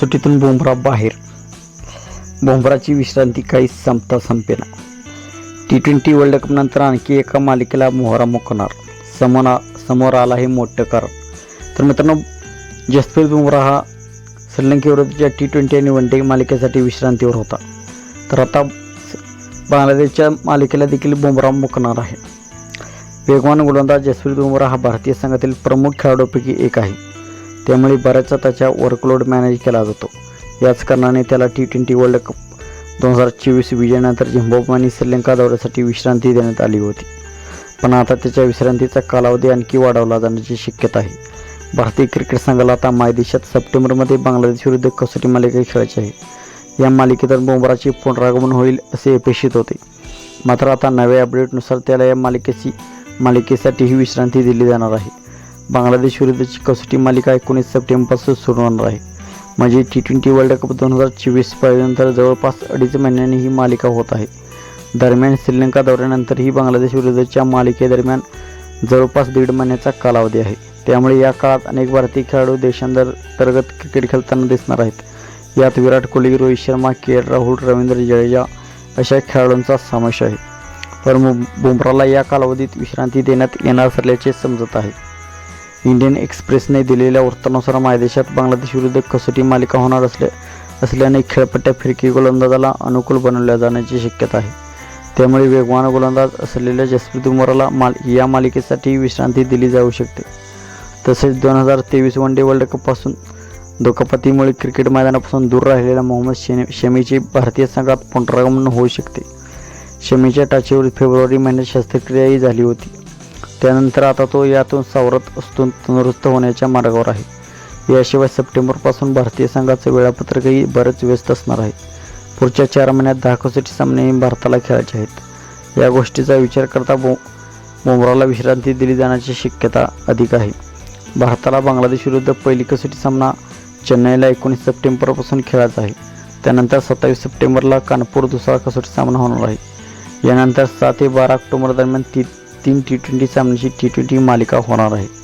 कसोटीतून बुमरा बाहेर. बुमराची विश्रांती काही संपता संपेना. टी ट्वेंटी वर्ल्ड कपनंतर आणखी एका मालिकेला मोहरा मुकणार. समोर समोर आला हे मोठं कारण. तर मित्रांनो जसप्रीत बुमरा हा श्रीलंकेविरुद्धच्या टी ट्वेंटी आणि वन डे मालिकेसाठी विश्रांतीवर होता. तर आता बांगलादेशच्या मालिकेला देखील बुमरा मुकणार आहे. वेगवान गोलंदाज जसप्रीत बुमरा हा भारतीय संघातील प्रमुख खेळाडूपैकी एक आहे. त्यामुळे बऱ्याचदा त्याच्या वर्कलोड मॅनेज केला जातो. याच कारणाने त्याला टी ट्वेंटी वर्ल्ड कप दोन हजार चोवीस विजयानंतर झिम्बाब्वे आणि श्रीलंका दौऱ्यासाठी विश्रांती देण्यात आली होती. पण आता त्याच्या विश्रांतीचा कालावधी आणखी वाढवला जाण्याची शक्यता आहे. भारतीय क्रिकेट संघाला आता मायदेशात सप्टेंबरमध्ये बांगलादेश विरुद्ध कसोटी मालिका खेळायची आहे. या मालिकेतून बुमराचे पुनरागमन होईल असे अपेक्षित होते. मात्र आता नव्या अपडेटनुसार त्याला या मालिकेची मालिकेसाठीही विश्रांती दिली जाणार आहे. बांगलादेश विरुद्धची कसोटी मालिका एकोणीस सप्टेंबरपासून सुरू होणार आहे. म्हणजे टी ट्वेंटी वर्ल्ड कप दोन हजार चोवीसपर्यंत जवळपास अडीच महिन्यांनी ही मालिका होत आहे. दरम्यान श्रीलंका दौऱ्यानंतर ही बांगलादेश विरुद्धच्या मालिकेदरम्यान जवळपास दीड महिन्याचा कालावधी आहे. त्यामुळे या काळात अनेक भारतीय खेळाडू देशांतर्गत क्रिकेट खेळताना दिसणार आहेत. यात विराट कोहली रोहित शर्मा के एल राहुल रवींद्र जडेजा अशा खेळाडूंचा समावेश आहे. तर बुमराला या कालावधीत विश्रांती देण्यात येणार असल्याचे समजत आहे. इंडियन एक्सप्रेसने दिलेल्या वृत्तानुसार मायदेशात बांगलादेश विरुद्ध कसोटी मालिका होणार असल्या असल्याने खेळपट्ट्या फिरकी गोलंदाजाला अनुकूल बनवल्या जाण्याची शक्यता आहे. त्यामुळे वेगवान गोलंदाज असलेल्या जसप्रीत बुमराला माल या मालिकेसाठी विश्रांती दिली जाऊ शकते. तसेच दोन हजार तेवीस वन डे वर्ल्ड कपपासून दुखापतीमुळे क्रिकेट मैदानापासून दूर राहिलेल्या मोहम्मद शमी शमीची भारतीय संघात पुनरागमन होऊ शकते. शमीच्या टाचेवर फेब्रुवारी महिन्यात शस्त्रक्रियाही झाली होती. त्यानंतर आता तो यातून सावरत असून तंदुरुस्त होण्याच्या मार्गावर आहे. याशिवाय सप्टेंबरपासून भारतीय संघाचं वेळापत्रकही बरेच व्यस्त असणार आहे. पुढच्या चार महिन्यात दहा कसोटी सामने भारताला खेळायचे आहेत. या गोष्टीचा विचार करता बो बुमराला विश्रांती दिली जाण्याची शक्यता अधिक आहे. भारताला बांगलादेश विरुद्ध पहिली कसोटी सामना चेन्नईला एकोणीस सप्टेंबरपासून खेळायचा आहे. त्यानंतर सत्तावीस सप्टेंबरला कानपूर दुसरा कसोटी सामना होणार आहे. यानंतर सात ते बारा ऑक्टोबर दरम्यान ती तीन टी ट्वेंटी सामन्याची टी ट्वेंटी मालिका होणार आहे.